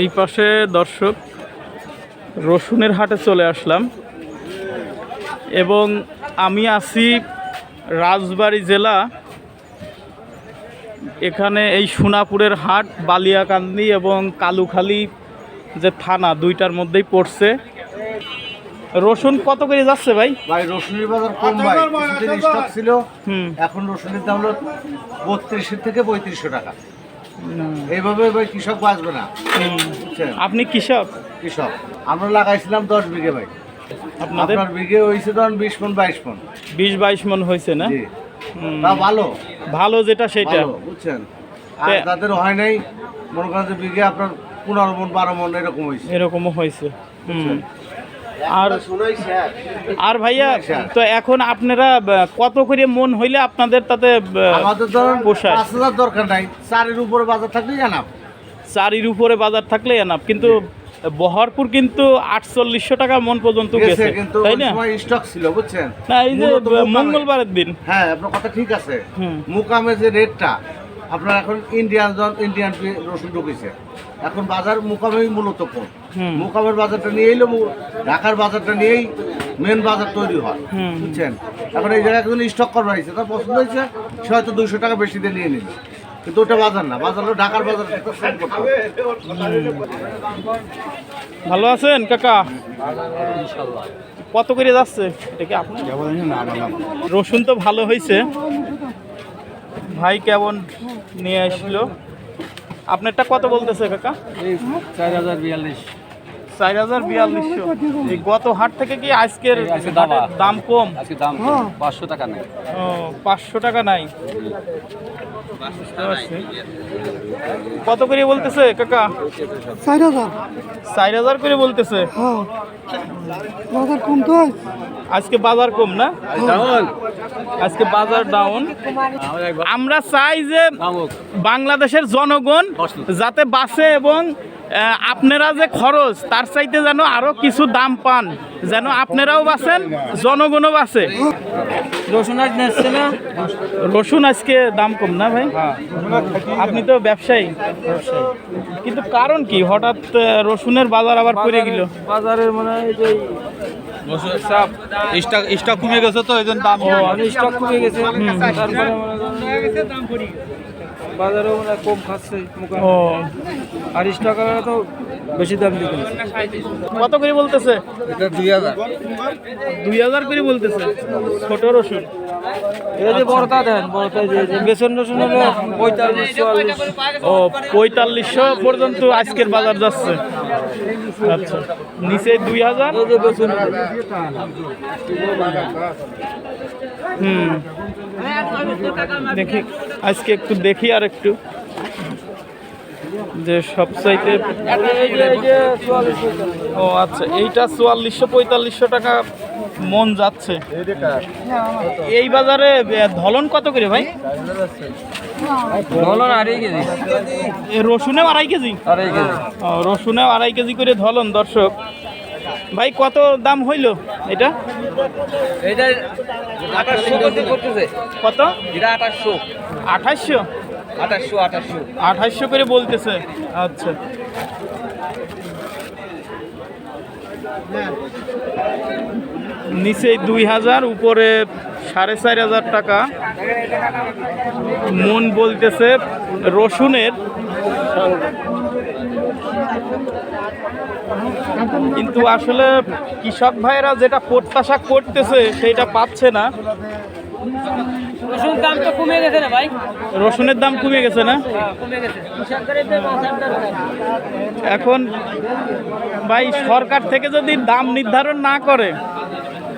এই পাশে দর্শক রসুনের হাটে চলে আসলাম। এবং আমি আছি রাজবাড়ী জেলা এখানে এই সোনাপুরের হাট বালিয়াকান্দি এবং কালুখালি যে থানা দুইটার মধ্যেই পড়ছে। রসুন কত করে যাচ্ছে ভাই? ভাই রসুনের বাজার কম ভাই স্টক ছিল। হুম। এখন রসুনের দাম হলো বত্রিশের থেকে পঁয়ত্রিশশো টাকা। এইভাবে ভাই কৃষক বাঁচবে না। বুঝছেন? আপনি কৃষক? কৃষক। আমরা লাগাইছিলাম দশ বিঘে ভাই। আপনাদের? আপনার বিঘে হয়েছে ধরুন বিশ মন বাইশ মন। বিশ বাইশ মন হয়েছে না? জি। হুম। তা ভালো। ভালো যেটা সেটা। ভালো বুঝছেন? আর তে- যাদের হয় নাই মনে করেন যে বিঘে আপনার পনেরো মন বারো মন এরকম হয়েছে এরকমও হয়েছে হুম। আর আর ভাইয়া। তো এখন আপনারা কত করে মন হইলে আপনাদের তাতে আহ, আমাদের ধরুন পোষায়। পাঁচ হাজার দরকার নাই। চারের উপরে বাজার থাকলেই চারির উপরে বাজার থাকলে এনাফ। কিন্তু বহরপুর কিন্তু আটচল্লিশশো টাকা মন পর্যন্ত গেছে তাই না? স্টক ছিল বুঝছেন? না এই যে মঙ্গলবারের দিন। হ্যাঁ আপনার কথা ঠিক আছে। হুম। মুকামের যে রেটটা আপনার এখন ইন্ডিয়ান জন ইন্ডিয়ান রসুন ঢুকেছে। এখন বাজার মুকামেই মূলত কম হুম। মুকামের বাজারটা নিয়েই এলো ঢাকার বাজারটা নিয়েই মেন বাজার তৈরি হয় বুঝছেন? এখন এই জায়গায় একজন স্টক করবার হয়েছে তার পছন্দ হয়েছে সে হয়তো দুইশো টাকা বেশি দিয়ে নিয়ে নিল কিন্তু ওটা বাজার না বাজার হলো ঢাকার বাজার। ভালো আছেন কাকা? কত করে যাচ্ছে? এটা কি আপনার? রসুন তো ভালো হয়েছে। ভাই কেমন নিয়ে আসলো? আপনারটা কত বলতেছে কাকা? চার হাজার বিয়াল্লিশ। চার হাজার বিয়াল্লিশশো। এই গত হাট থেকে কি আজকের আজকে দাম কম? আজকে দাম পাঁচশো টাকা নেই। ও পাঁচশো টাকা নাই? কত করে বলতেছে কাকা? চার হাজার। চার হাজার করে বলতেছে? হ্যাঁ। বাজার কম তো আজকে বাজার কম না? আজকে বাজার ডাউন আমরা চাই যে বাংলাদেশের জনগণ যাতে বাসে এবং আপনারা যে খরচ তার চাইতে যেন আরও কিছু দাম পান যেন আপনারাও বাঁচেন জনগণও বাঁচে। রসুন আজ নেচ্ছে না? রসুন আজকে দাম কম না ভাই? আপনি তো ব্যবসায়ী। কিন্তু কারণ কি? হঠাৎ রসুনের বাজার আবার পড়ে গেল। বাজারের মানে এই যে স্টক স্টক কমে গেছে তো এই জন্য দাম স্টক কমে গেছে। তারপরে মনে বাজারেও মানে কম খাচ্ছে মুখে ও। আর তো বেশি দাম দিতে কত করে বলতেছে? এটা দুই হাজার। দুই হাজার করে বলতেছে। ছোট রসুন। এটা যে বড়টা দেন বড়টা যে যে। বেসন রসুন হলো পঁয়তাল্লিশ চুয়াল্লিশ ও পঁয়তাল্লিশশো পর্যন্ত আজকের বাজার যাচ্ছে। আচ্ছা নিচে দুই হাজার? বেসন। হুম। দেখি আজকে একটু দেখি আর একটু। যে সবচাইতে ও আচ্ছা এইটা চুয়াল্লিশশো পঁয়তাল্লিশশো টাকা মন যাচ্ছে। এই বাজারে ধলন কত করে ভাই? আড়াই কেজি। রসুনেও আড়াই কেজি? আড়াই কেজি। ও, রসুনেও আড়াই কেজি করে ধলন দর্শক। ভাই কত দাম হইল এটা? কত? এটা আঠাশশো। আঠাশশো? আঠাশশো আঠাশশো। আঠাশশো করে বলতেছে। আচ্ছা। নিচে দুই হাজার, উপরে সাড়ে চার হাজার টাকা। মন বলতেছে রসুনের। কিন্তু আসলে কৃষক ভাইরা যেটা প্রত্যাশা করতেছে সেটা পাচ্ছে না। রসুন দাম তো কমে গেছে না ভাই। রসুনের দাম কমে গেছে না? দরকার এখন ভাই সরকার থেকে যদি দাম নির্ধারণ না করে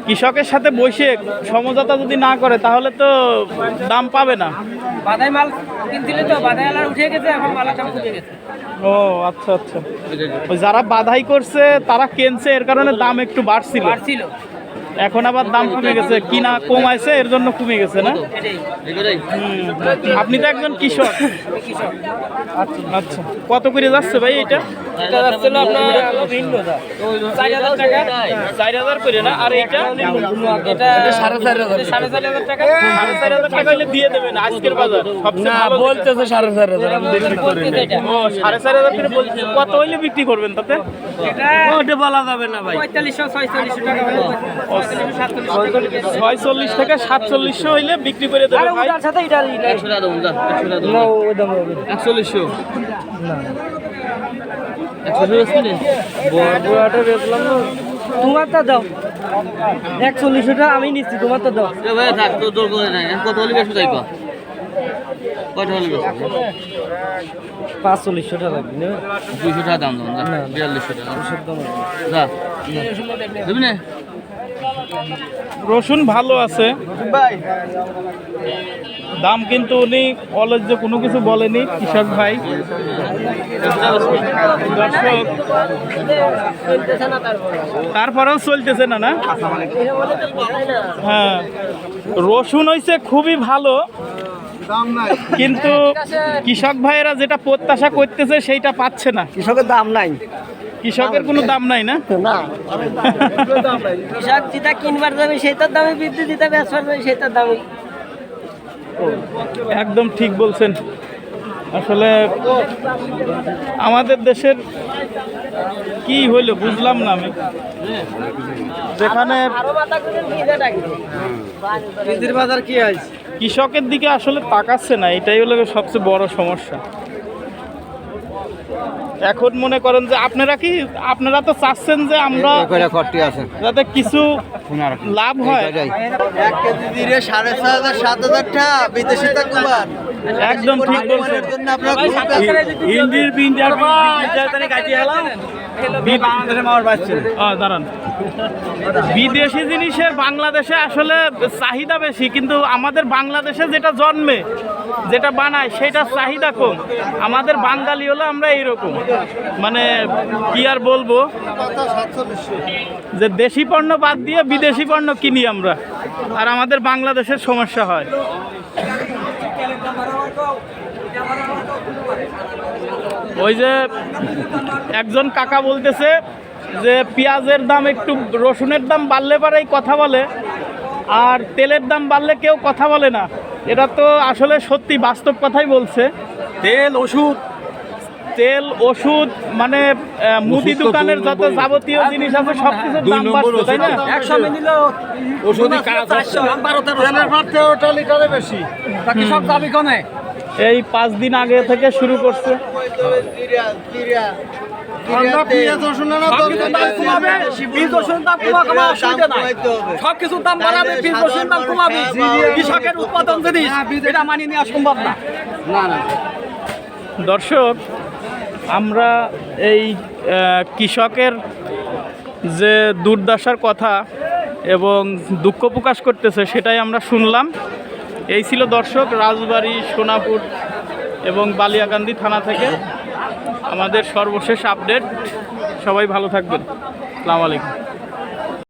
কৃষকের সাথে বসে সমঝোতা যদি না করে তাহলে তো দাম পাবে না। বাদাই মাল কিনছিল তো বাদাই আলার উঠে গেছে এখন মালার দাম উঠে গেছে। ও আচ্ছা আচ্ছা। যারা বাধাই করছে তারা কেনছে এর কারণে দাম একটু বাড়ছিল। বাড়ছিল। এখন আবার দাম কমে গেছে। কিনা কমাইছে এর জন্য কমে গেছে না? আপনি তো একজন কৃষক। আচ্ছা। কত করে যাচ্ছে ভাই এটা? এটা যাচ্ছিল আপনার চার হাজার টাকা। চার হাজার করে না? আর এইটা? সাড়ে চার হাজার সাড়ে হাজার টাকা। সাড়ে চার হাজার টাকা হলে দিয়ে দেবেন আজকের বাজার। বলতেছে সাড়ে চার হাজার ও সাড়ে চার হাজার করে বলছে। কত হইলে বিক্রি করবেন তাতে? ওটা বলা যাবে না ভাই। পঁয়তাল্লিশশো ছয়চল্লিশশো টাকা। ছয়চল্লিশ থেকে সাতচল্লিশশো হইলে বিক্রি করে দেবে ভাই। সাথে এটা একচল্লিশশো? বড়টা বেচলাম না। তোমার তো দাও। একচল্লিশটা আমি নিচ্ছি তোমার তো দাও ভাই থাক তো দোর করে নাই। কত হলে বেশি তাই কত হলে পাঁচচল্লিশশো টাকা লাগবে দুইশো টাকা দাম দাম বিয়াল্লিশশো টাকা। যা না? রসুন ভালো আছে। দাম কিন্তু উনি অলজ্জ কোনো কিছু বলেনি কৃষক ভাই। দর্শক তারপরেও চলতেছে না না? হ্যাঁ। রসুন হইছে খুবই ভালো কিন্তু কৃষক ভাইয়েরা যেটা প্রত্যাশা করতেছে সেইটা পাচ্ছে না। কৃষকের দাম নাই। কৃষকের কোনো দাম নাই না? কৃষক যেটা কিনবার যাবে সেটার দামে বৃদ্ধি যেটা বেচবার যাবে সেটার দামে। একদম ঠিক বলছেন। আসলে আমাদের দেশের কি হইল বুঝলাম না আমি। যেখানে বাজার কি আছে কৃষকের দিকে আসলে তাকাচ্ছে না এটাই হলো সবচেয়ে বড় সমস্যা। এখন মনে করেন যে আপনারা কি আপনারা তো চাচ্ছেন যে আমরা যাতে কিছু লাভ হয়। এক কেজি দিলে সাড়ে ছয় হাজার সাত হাজার টাকা বিদেশি কুমার একদম ঠিক বলছেন। দাঁড়ান। বিদেশি জিনিসের বাংলাদেশে আসলে চাহিদা বেশি কিন্তু আমাদের বাংলাদেশে যেটা জন্মে যেটা বানায় সেটা চাহিদা কম। আমাদের বাঙালি হলো আমরা এইরকম। মানে কি আর বলব? যে দেশি পণ্য বাদ দিয়ে বিদেশি পণ্য কিনি আমরা। আর আমাদের বাংলাদেশের সমস্যা হয়। ওই যে একজন কাকা বলতেছে যে পেঁয়াজের দাম একটু রসুনের দাম বাড়লে পারেই কথা বলে। আর তেলের দাম বাড়লে কেউ কথা বলে না। এটা তো আসলে সত্যি বাস্তব কথাই বলছে তেল ওষুধ তেল ওষুধ মানে মুদি দোকানের যত যাবতীয় জিনিস আছে সব কিছুর দাম বাড়ছে তাই না একশো মিনিল ওষুধই কাজ হচ্ছে। কৃষক দাবি কমে এই পাঁচ দিন আগে থেকে শুরু করছে সব দাম বাড়াবে বীজ রসুন দাম কমাবে। কৃষকের উৎপাদন জিনিস এটা মানিয়ে নেওয়া সম্ভব না। দর্শক আমরা এই কৃষকের যে দুর্দশার কথা এবং দুঃখ প্রকাশ করতেছে সেটাই আমরা শুনলাম। এই ছিল দর্শক রাজবাড়ি সোনাপুর এবং বালিয়াকান্দি থানা থেকে। আমাদের সর্বশেষ আপডেট সবাই ভালো থাকবেন। আলাইকুম।